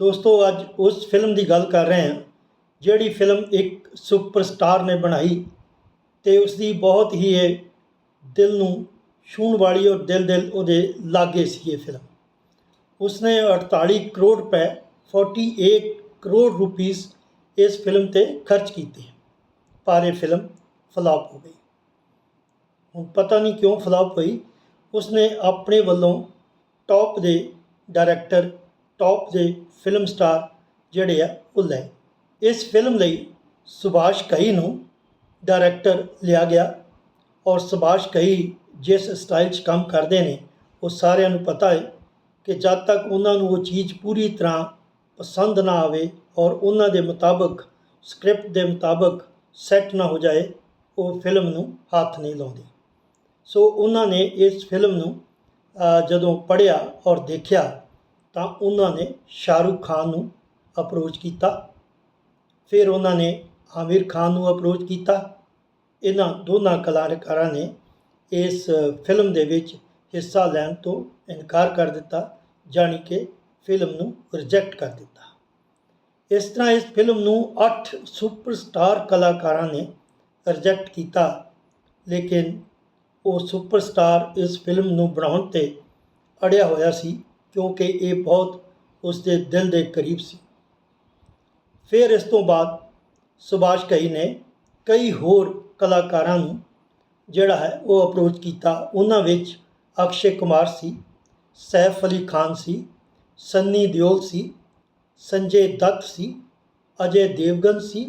ਦੋਸਤੋ, ਅੱਜ ਉਸ ਫਿਲਮ ਦੀ ਗੱਲ ਕਰ ਰਹੇ ਹਾਂ, ਜਿਹੜੀ ਫਿਲਮ ਇੱਕ ਸੁਪਰਸਟਾਰ ਨੇ ਬਣਾਈ ਤੇ ਉਸ ਦੀ ਬਹੁਤ ਹੀ ਇਹ ਦਿਲ ਨੂੰ ਛੂਹਣ ਵਾਲੀ ਔਰ ਦਿਲ ਦਿਲ ਉਹਦੇ ਲਾਗੇ ਸੀ ਇਹ ਫਿਲਮ ਉਸਨੇ 48 ਕਰੋੜ ਰੁਪਏ 48 ਕਰੋੜ ਰੁਪੀਸ ਇਸ ਫਿਲਮ ਤੇ ਖਰਚ ਕੀਤੇ ਪਰ ਇਹ ਫਿਲਮ ਫਲਾਪ ਹੋ ਗਈ। ਹੁਣ ਪਤਾ ਨਹੀਂ ਕਿਉਂ ਫਲਾਪ ਹੋਈ। ਉਸਨੇ ਆਪਣੇ ਵੱਲੋਂ ਟੌਪ ਦੇ ਡਾਇਰੈਕਟਰ ਟੌਪ ਦੇ ਫਿਲਮ ਸਟਾਰ ਜਿਹੜੇ ਆ, ਉਹ ਲਏ ਇਸ ਫਿਲਮ ਲਈ ਸੁਭਾਸ਼ ਕਹੀ ਨੂੰ ਡਾਇਰੈਕਟਰ ਲਿਆ ਗਿਆ ਔਰ ਸੁਭਾਸ਼ ਕਹੀ ਜਿਸ ਸਟਾਈਲ 'ਚ ਕੰਮ ਕਰਦੇ ਨੇ, ਉਹ ਸਾਰਿਆਂ ਨੂੰ ਪਤਾ ਹੈ ਕਿ ਜਦ ਤੱਕ ਉਹਨਾਂ ਨੂੰ ਉਹ ਚੀਜ਼ ਪੂਰੀ ਤਰ੍ਹਾਂ ਪਸੰਦ ਨਾ ਆਵੇ ਔਰ ਉਹਨਾਂ ਦੇ ਮੁਤਾਬਕ ਸਕ੍ਰਿਪਟ ਦੇ ਮੁਤਾਬਕ ਸੈੱਟ ਨਾ ਹੋ ਜਾਏ, ਉਹ ਫਿਲਮ ਨੂੰ ਹੱਥ ਨਹੀਂ ਲਾਉਂਦੇ। ਸੋ ਉਹਨਾਂ ਨੇ ਇਸ ਫਿਲਮ ਨੂੰ ਜਦੋਂ ਪੜ੍ਹਿਆ ਔਰ ਦੇਖਿਆ ਤਾਂ ਉਹਨਾਂ ਨੇ ਸ਼ਾਹਰੁਖ ਖਾਨ ਨੂੰ ਅਪਰੋਚ ਕੀਤਾ। ਫਿਰ ਉਹਨਾਂ ਨੇ ਆਮਿਰ ਖਾਨ ਨੂੰ ਅਪਰੋਚ ਕੀਤਾ। ਇਹਨਾਂ ਦੋਨਾਂ ਕਲਾਕਾਰਾਂ ਨੇ ਇਸ ਫਿਲਮ ਦੇ ਵਿੱਚ ਹਿੱਸਾ ਲੈਣ ਤੋਂ ਇਨਕਾਰ ਕਰ ਦਿੱਤਾ, ਜਾਣੀ ਕਿ ਫਿਲਮ ਨੂੰ ਰਿਜੈਕਟ ਕਰ ਦਿੱਤਾ। ਇਸ ਤਰ੍ਹਾਂ ਇਸ ਫਿਲਮ ਨੂੰ 8 ਸੁਪਰਸਟਾਰ ਕਲਾਕਾਰਾਂ ਨੇ ਰਿਜੈਕਟ ਕੀਤਾ। ਲੇਕਿਨ ਉਹ ਸੁਪਰਸਟਾਰ ਇਸ ਫਿਲਮ ਨੂੰ ਬਣਾਉਣ ਤੇ ਅੜਿਆ ਹੋਇਆ ਸੀ। ਕਿਉਂਕਿ ਇਹ ਬਹੁਤ ਉਸ ਦੇ ਦਿਲ ਦੇ ਕਰੀਬ ਸੀ। ਫਿਰ ਇਸ ਤੋਂ ਬਾਅਦ ਸੁਭਾਸ਼ ਕਈ ਨੇ ਕਈ ਹੋਰ ਕਲਾਕਾਰਾਂ ਨੂੰ ਜਿਹੜਾ ਹੈ ਉਹ ਅਪਰੋਚ ਕੀਤਾ। ਉਹਨਾਂ ਵਿੱਚ ਅਕਸ਼ੇ ਕੁਮਾਰ ਸੀ, ਸੈਫ ਅਲੀ ਖਾਨ ਸੀ, ਸੰਨੀ ਦਿਓਲ ਸੀ, ਸੰਜੇ ਦੱਤ ਸੀ, ਅਜੇ ਦੇਵਗਨ ਸੀ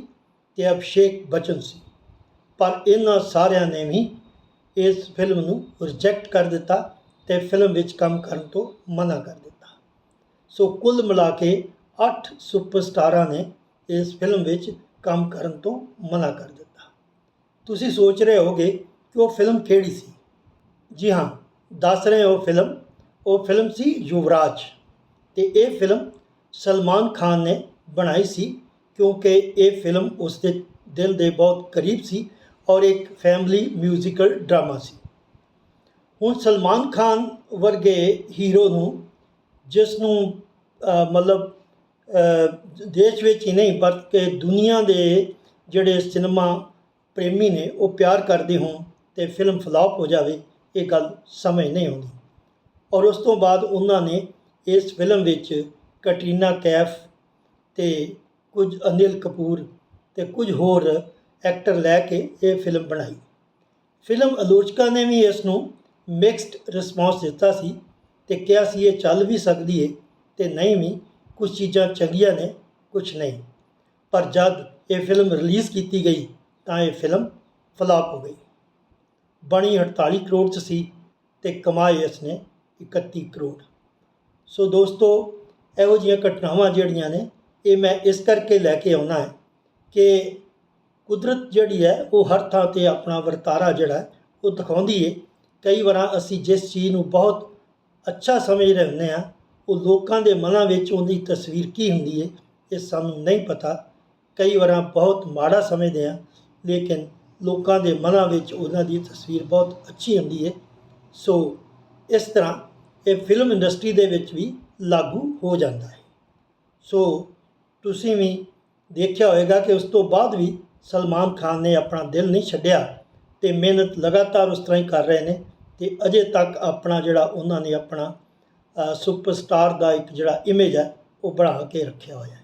ਤੇ ਅਭਿਸ਼ੇਕ ਬਚਨ ਸੀ। ਪਰ ਇਹਨਾਂ ਸਾਰਿਆਂ ਨੇ ਵੀ ਇਸ ਫਿਲਮ ਨੂੰ ਰਿਜੈਕਟ ਕਰ ਦਿੱਤਾ। ਤੇ ਫਿਲਮ ਵਿੱਚ ਕੰਮ ਕਰਨ ਤੋਂ ਮਨਾ ਕਰ ਦਿੱਤਾ। ਸੋ ਕੁੱਲ ਮਿਲਾ ਕੇ 8 ਸੁਪਰਸਟਾਰਾਂ ਨੇ ਇਸ ਫਿਲਮ ਵਿੱਚ ਕੰਮ ਕਰਨ ਤੋਂ ਮਨਾ ਕਰ ਦਿੱਤਾ। ਤੁਸੀਂ ਸੋਚ ਰਹੇ ਹੋਗੇ ਕਿ ਉਹ ਫਿਲਮ ਕਿਹੜੀ ਸੀ? ਜੀ ਹਾਂ, ਦੱਸ ਰਹੇ ਉਹ ਫਿਲਮ ਉਹ ਫਿਲਮ ਸੀ ਯੁਵਰਾਜ ਤੇ ਇਹ ਫਿਲਮ ਸਲਮਾਨ ਖਾਨ ਨੇ ਬਣਾਈ ਸੀ ਕਿਉਂਕਿ ਇਹ ਫਿਲਮ ਉਸ ਦੇ ਦਿਲ ਦੇ ਬਹੁਤ ਕਰੀਬ ਸੀ ਔਰ ਇੱਕ ਫੈਮਿਲੀ ਮਿਊਜ਼ੀਕਲ ਡਰਾਮਾ ਸੀ। ਹੁਣ ਸਲਮਾਨ ਖਾਨ ਵਰਗੇ ਹੀਰੋ ਨੂੰ, ਜਿਸ ਨੂੰ ਮਤਲਬ ਦੇਸ਼ ਵਿੱਚ ਹੀ ਨਹੀਂ ਬਲਕਿ ਦੁਨੀਆ ਦੇ ਜਿਹੜੇ ਸਿਨੇਮਾ ਪ੍ਰੇਮੀ ਨੇ, ਉਹ ਪਿਆਰ ਕਰਦੇ ਹੋਣ ਤੇ ਫਿਲਮ ਫਲਾਪ ਹੋ ਜਾਵੇ, ਇਹ ਗੱਲ ਸਮਝ ਨਹੀਂ ਆਉਂਦੀ। ਔਰ ਉਸ ਤੋਂ ਬਾਅਦ ਉਹਨਾਂ ਨੇ ਇਸ ਫਿਲਮ ਵਿੱਚ ਕਟਰੀਨਾ ਕੈਫ ਤੇ ਕੁਝ ਅਨਿਲ ਕਪੂਰ ਤੇ ਕੁਝ ਹੋਰ ਐਕਟਰ ਲੈ ਕੇ ਇਹ ਫਿਲਮ ਬਣਾਈ। ਫਿਲਮ ਆਲੋਚਕਾਂ ਨੇ ਵੀ ਇਸ ਨੂੰ ਮਿਕਸਡ ਰਿਸਪੌਂਸ ਦਿੱਤਾ ਸੀ ਤੇ ਕਿਹਾ ਸੀ ਇਹ ਚੱਲ ਵੀ ਸਕਦੀ ਹੈ ਤੇ ਨਹੀਂ ਵੀ ਕੁਝ ਚੀਜ਼ਾਂ ਚੰਗੀਆਂ ਨੇ ਕੁਝ ਨਹੀਂ। ਪਰ ਜਦ ਇਹ ਫਿਲਮ ਰਿਲੀਜ਼ ਕੀਤੀ ਗਈ, ਤਾਂ ਇਹ ਫਿਲਮ ਫਲਾਪ ਹੋ ਗਈ। ਬਣੀ 48 ਕਰੋੜ ਚ ਸੀ ਤੇ ਕਮਾਏ ਇਸ ਨੇ 31 ਕਰੋੜ। ਸੋ ਦੋਸਤੋ, ਇਹੋ ਜਿਹੀਆਂ ਘਟਨਾਵਾਂ ਜਿਹੜੀਆਂ ਨੇ, ਇਹ ਮੈਂ ਇਸ ਕਰਕੇ ਲੈ ਕੇ ਆਉਣਾ ਹੈ ਕਿ ਕੁਦਰਤ ਜਿਹੜੀ ਹੈ, ਉਹ ਹਰ ਥਾਂ ਤੇ ਆਪਣਾ ਵਰਤਾਰਾ ਜਿਹੜਾ, ਉਹ ਦਿਖਾਉਂਦੀ ਹੈ ਕਈ ਵਾਰਾਂ ਅਸੀਂ ਜਿਸ ਚੀਜ਼ ਨੂੰ ਬਹੁਤ ਅੱਛਾ ਸਮਝ ਰਹੇ ਹੁੰਦੇ ਆ ਉਹ ਲੋਕਾਂ ਦੇ ਮਨਾਂ ਵਿੱਚ ਉਹਦੀ ਤਸਵੀਰ ਕੀ ਹੁੰਦੀ ਹੈ ਇਹ ਸਾਨੂੰ ਨਹੀਂ ਪਤਾ। ਕਈ ਵਾਰਾਂ ਬਹੁਤ ਮਾੜਾ ਸਮਝਦੇ ਆ ਲੇਕਿਨ ਲੋਕਾਂ ਦੇ ਮਨਾਂ ਵਿੱਚ ਉਹਨਾਂ ਦੀ ਤਸਵੀਰ ਬਹੁਤ ਅੱਛੀ ਹੁੰਦੀ ਹੈ ਸੋ ਇਸ ਤਰ੍ਹਾਂ ਇਹ ਫਿਲਮ ਇੰਡਸਟਰੀ ਦੇ ਵਿੱਚ ਵੀ ਲਾਗੂ ਹੋ ਜਾਂਦਾ ਹੈ। ਸੋ ਤੁਸੀਂ ਵੀ ਦੇਖਿਆ ਹੋਵੇਗਾ ਕਿ ਉਸ ਤੋਂ ਬਾਅਦ ਵੀ ਸਲਮਾਨ ਖਾਨ ਨੇ ਆਪਣਾ ਦਿਲ ਨਹੀਂ ਛੱਡਿਆ। ਤੇ ਮਿਹਨਤ ਲਗਾਤਾਰ ਉਸ ਤਰ੍ਹਾਂ ਹੀ ਕਰ ਰਹੇ ਨੇ ਤੇ ਅਜੇ ਤੱਕ ਆਪਣਾ ਜਿਹੜਾ ਉਹਨਾਂ ਨੇ ਆਪਣਾ ਸੁਪਰਸਟਾਰ ਦਾ ਇੱਕ ਜਿਹੜਾ ਇਮੇਜ ਹੈ, ਉਹ ਬਣਾ ਕੇ ਰੱਖਿਆ ਹੋਇਆ ਹੈ।